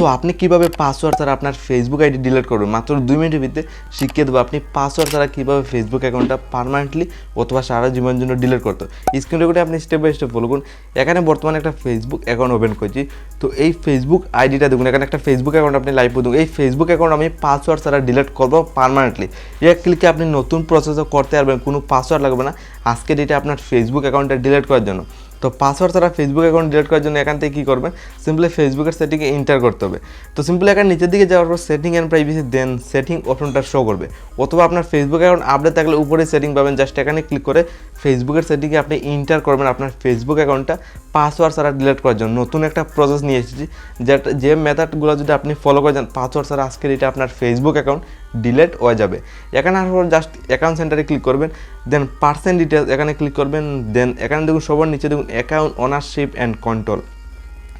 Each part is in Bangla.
সো আপনি কীভাবে পাসওয়ার্ড ছাড়া আপনার ফেসবুক আইডি ডিলিট করবেন? মাত্র দুই মিনিটের ভিতরে শিখিয়ে দেবো আপনি পাসওয়ার্ড ছাড়া কীভাবে ফেসবুক অ্যাকাউন্টটা পারমানেন্টলি অথবা সারা জীবনের জন্য ডিলিট করতে স্ক্রিন রেকর্ডে আপনি স্টেপ বাই স্টেপ করুন এখানে বর্তমানে একটা ফেসবুক অ্যাকাউন্ট ওপেন করছি। তো এই ফেসবুক আইডিটা দেখুন, এখানে একটা ফেসবুক অ্যাকাউন্ট আপনি লাইভ দেখুন। এই ফেসবুক অ্যাকাউন্ট আমি পাসওয়ার্ড ছাড়া ডিলিট করব পারমানেন্টলি এক ক্লিকে আপনি নতুন প্রসেসও করতে পারবেন, কোনো পাসওয়ার্ড লাগবে না। আজকে ডেটে আপনার ফেসবুক অ্যাকাউন্টটা ডিলিট করার জন্য। তো পাসওয়ার্ড ছাড়া ফেসবুক অ্যাকাউন্ট ডিলিট করার জন্য এখান থেকে কী করবেন সিম্পলি ফেসবুকের সেটিংয়ে এন্টার করতে হবে। তো সিম্পলি এখানে নিচের দিকে যাওয়ার পর setting and privacy then setting অপশনটা শো করবে। অথবা আপনার ফেসবুক অ্যাকাউন্ট আপডেট থাকলে উপরে সেটিং পাবেন। জাস্ট এখানে ক্লিক করে ফেসবুকের সেটিংয়ে আপনি এন্টার করবেন আপনার ফেসবুক অ্যাকাউন্টটা পাসওয়ার্ড ছাড়া ডিলিট করার জন্য। নতুন একটা প্রসেস নিয়ে এসেছি। যেটা যে মেথডগুলো যদি আপনি ফলো করে যান পাসওয়ার্ড ছাড়া আজকের এটা আপনার ফেসবুক অ্যাকাউন্ট ডিলিট হয়ে যাবে। এখানে আসার পর জাস্ট অ্যাকাউন্ট সেন্টারে ক্লিক করবেন দেন পার্সেন্ট ডিটেলস এখানে ক্লিক করবেন দেন এখানে দেখুন সবার নিচে দেখুন account ownership and control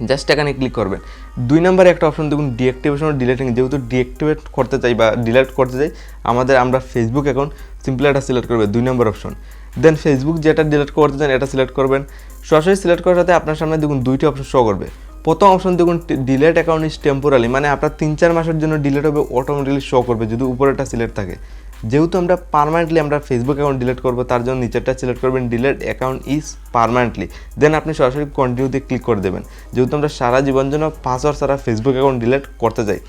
just এখানে ক্লিক করবেন। দুই নম্বরে একটা অপশন দেখুন ডিঅ্যাক্টিভেশন ডিলেটিং যেহেতু ডিঅ্যাক্টিভেট করতে চাই বা ডিলেট করতে চাই, আমাদের আমরা ফেসবুক অ্যাকাউন্ট সিম্পলি এটা সিলেক্ট করবে, দুই নম্বর অপশন দেন ফেসবুক যেটা ডিলেট করতে চান, এটা সিলেক্ট করবেন। সরাসরি সিলেক্ট করার সাথে আপনার সামনে দেখুন দুইটি অপশন শো করবে। প্রথম অপশন দেখুন ডিলেট অ্যাকাউন্ট ইজ টেম্পোরালি মানে আপনার তিন চার মাসের জন্য ডিলেট হবে অটোমেটিকলি শো করবে, যদি উপরেটা সিলেক্ট থাকে। যেহেতু আমরা পারমানেন্টলি আমরা ফেসবুক অ্যাকাউন্ট ডিলেট করব, তার জন্য নিচেরটা সিলেক্ট করবেন delete account is permanently then আপনি সরাসরি কন্টিনিউতে ক্লিক করে দেবেন। যেহেতু আমরা সারা জীবন জন্য পাসওয়ার্ড ছাড়া ফেসবুক অ্যাকাউন্ট ডিলেট করতে চাই।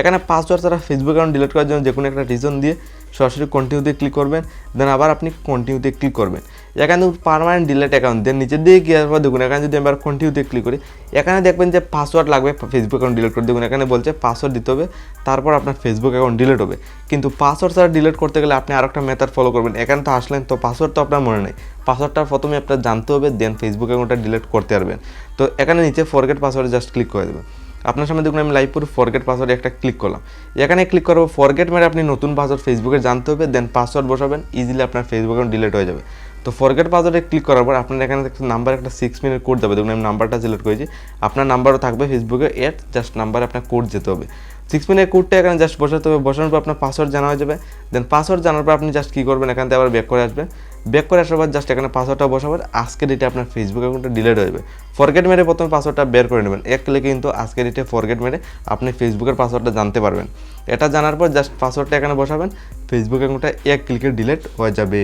এখানে পাসওয়ার্ড ছাড়া ফেসবুক অ্যাকাউন্ট ডিলিট করার জন্য যে কোনো একটা রিজন দিয়ে সরাসরি কন্টিনিউতে ক্লিক করবেন দেন আবার আপনি কন্টিনিউতে ক্লিক করবেন। এখানে পারমানেন্ট ডিলেট অ্যাকাউন্ট দেন নিচের দিকে গিয়ে পর দেখুন, এখানে যদি আমরা কন্টিনিউতে ক্লিক করি, এখানে দেখবেন যে পাসওয়ার্ড লাগবে ফেসবুক অ্যাকাউন্ট ডিলিট করে দেখুন, এখানে বলছে পাসওয়ার্ড দিতে হবে, তারপর আপনার ফেসবুক অ্যাকাউন্ট ডিলিট হবে। কিন্তু পাসওয়ার্ড ছাড়া ডিলিট করতে গেলে আপনি আরেকটা মেথড ফলো করবেন, এখানে তো আসলেন তো পাসওয়ার্ড তো আপনার মনে নেই। পাসওয়ার্ডটা প্রথমে আপনার জানতে হবে দেন ফেসবুক অ্যাকাউন্টটা ডিলিট করতে পারবেন। তো এখানে নিচে ফরগেট পাসওয়ার্ড জাস্ট ক্লিক করে দেবেন। আপনার সামনে দেখুন, আমি লাইভ ফরগেট পাসওয়ার্ডে একটা ক্লিক করলাম। এখানে ক্লিক করব ফরগেট মেরে আপনি নতুন পাসওয়ার্ড ফেসবুকে জানতে হবে দেন পাসওয়ার্ড বসাবেন ইজিলি আপনার ফেসবুক অ্যাকাউন্ট ডিলিট হয়ে যাবে। তো ফরগেট পাসওয়ার্ডে ক্লিক করার পর আপনার এখানে একটা নাম্বার একটা সিক্স মিনিট কোড যাবে দেখুন, আমি নাম্বারটা সিলেক্ট করেছি। আপনার নাম্বারও থাকবে ফেসবুকে এড জাস্ট নাম্বারে আপনার কোড যেতে হবে। সিক্স মিনিটের কোডটা এখানে জাস্ট বসাতে হবে। বসানোর পর আপনার পাসওয়ার্ড জানা হয়ে যাবে। দেন পাসওয়ার্ড জানার পর আপনি জাস্ট কী করবেন? এখান থেকে আবার ব্যাক করে আসবেন ব্যাক করে আসার পর জাস্ট এখানে পাসওয়ার্ডটা বসাবেন। আজকে ডেটে আপনার ফেসবুক অ্যাকাউন্টটা ডিলেট হয়ে যাবে। ফরগেট মেরে প্রথমে পাসওয়ার্ডটা বের করে নেবেন। এক ক্লিকে কিন্তু আজকে ডেটে ফরগেট মেরে আপনি ফেসবুকের পাসওয়ার্ডটা জানতে পারবেন। এটা জানার পর জাস্ট পাসওয়ার্ডটা এখানে বসাবেন। ফেসবুক অ্যাকাউন্টটা এক ক্লিকে ডিলেট হয়ে যাবে।